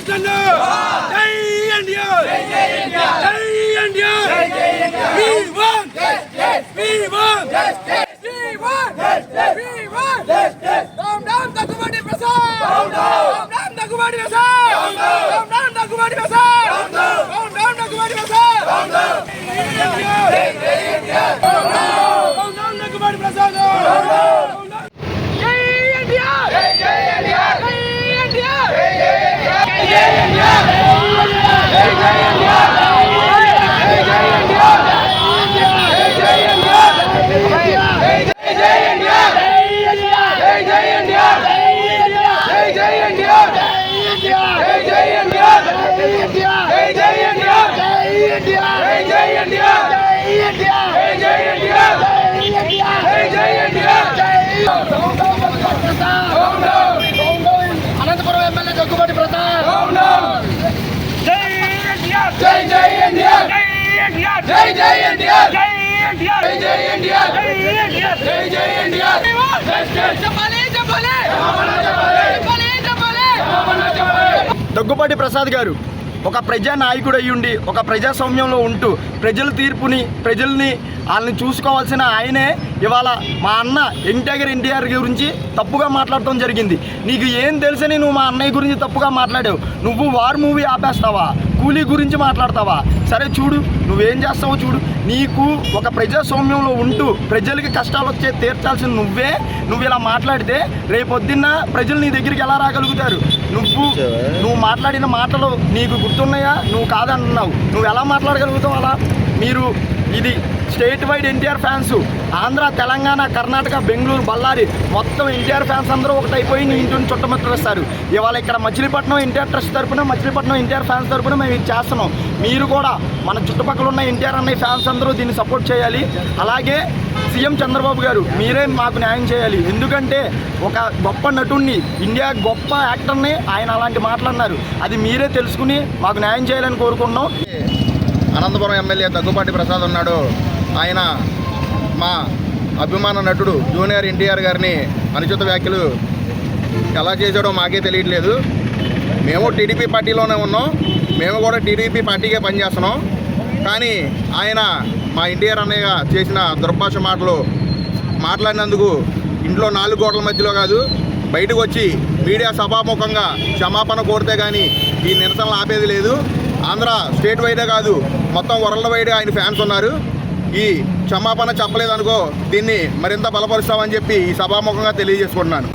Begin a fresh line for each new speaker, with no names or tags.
శ్రీకృష్ణుడు జై ఇండియా జై we won! Yes, yes! We won! Yes, yes!
Anantapuram MLA Daggubati Prasad
జై India జై జై ఇండియా జై ఇండియా జై జై ఇండియా జై ఇండియా జై జై ఇండియా జై ఇండియా జై జై ఇండియా చెప్పాలి చెప్పాలి చెప్పాలి చెప్పాలి
దగ్గుబాటి ప్రసాద్ గారు ఒక ప్రజా నాయకుడు అయ్యుండి ఒక ప్రజాస్వామ్యంలో ఉంటూ ప్రజల తీర్పుని ప్రజల్ని వాళ్ళని చూసుకోవాల్సిన ఆయనే ఇవాళ మా అన్న ఎన్టీఆర్ ఎన్టీఆర్ గురించి తప్పుగా మాట్లాడటం జరిగింది. నీకు ఏం తెలుసని నువ్వు మా అన్నయ్య గురించి తప్పుగా మాట్లాడావు. నువ్వు వార్ మూవీ ఆపేస్తావా? కూలీ గురించి మాట్లాడతావా? సరే చూడు నువ్వేం చేస్తావో చూడు. నీకు ఒక ప్రజాస్వామ్యంలో ఉంటూ ప్రజలకి కష్టాలు వచ్చే తీర్చాల్సిన నువ్వే. నువ్వు ఇలా మాట్లాడితే రేపొద్దున్న ప్రజలు నీ దగ్గరికి ఎలా రాగలుగుతారు? నువ్వు నువ్వు మాట్లాడిన మాటలు నీకు గుర్తున్నాయా? నువ్వు కాదంటున్నావు నువ్వు ఎలా మాట్లాడగలుగుతావు అలా? మీరు ఇది state wide NTR fans. Andhra Telangana Karnataka Bengaluru Ballari మొత్తం ఎన్టీఆర్ ఫ్యాన్స్ అందరూ ఒకటైపోయి నీ ఇంటిని చుట్టముట్టేస్తారు ఇవాళ ఇక్కడ మచిలీపట్నం ఎన్టీఆర్ ట్రస్ట్ తరపున మచిలీపట్నం ఎన్టీఆర్ ఫ్యాన్స్ తరపున మేము ఇది చేస్తున్నాం. మీరు కూడా మన చుట్టుపక్కల ఉన్న ఎన్టీఆర్ అన్నయ్య ఫ్యాన్స్ అందరూ దీన్ని సపోర్ట్ చేయాలి. అలాగే సీఎం చంద్రబాబు గారు మీరే మాకు న్యాయం చేయాలి. ఎందుకంటే ఒక గొప్ప నటుడిని ఇండియా గొప్ప యాక్టర్ని ఆయన అలాంటి మాట్లాడినారు అది మీరే తెలుసుకుని మాకు న్యాయం చేయాలని కోరుకుంటున్నాం.
అనంతపురం ఎమ్మెల్యే దగ్గుబాటి ప్రసాద్ ఉన్నాడు. ఆయన మా అభిమాన నటుడు జూనియర్ ఎన్టీఆర్ గారిని అనుచిత వ్యాఖ్యలు ఎలా చేశాడో మాకే తెలియట్లేదు. మేము టీడీపీ పార్టీలోనే ఉన్నాం. మేము కూడా టీడీపీ పార్టీకే పనిచేస్తున్నాం. కానీ ఆయన మా ఎన్టీఆర్ అన్నయ్య చేసిన దుర్భాష మాటలు మాట్లాడినందుకు ఇంట్లో నాలుగు గోడల మధ్యలో కాదు బయటకు వచ్చి మీడియా సభాముఖంగా క్షమాపణ కోరితే కానీ ఈ నిరసనలు ఆపేది లేదు. ఆంధ్ర స్టేట్ వైడే కాదు మొత్తం వరల్డ్ వైడే ఆయన ఫ్యాన్స్ ఉన్నారు. ఈ క్షమాపణ చెప్పలేదనుకో దీన్ని మరింత బలపరుస్తామని చెప్పి ఈ సభాముఖంగా తెలియజేసుకుంటున్నాను.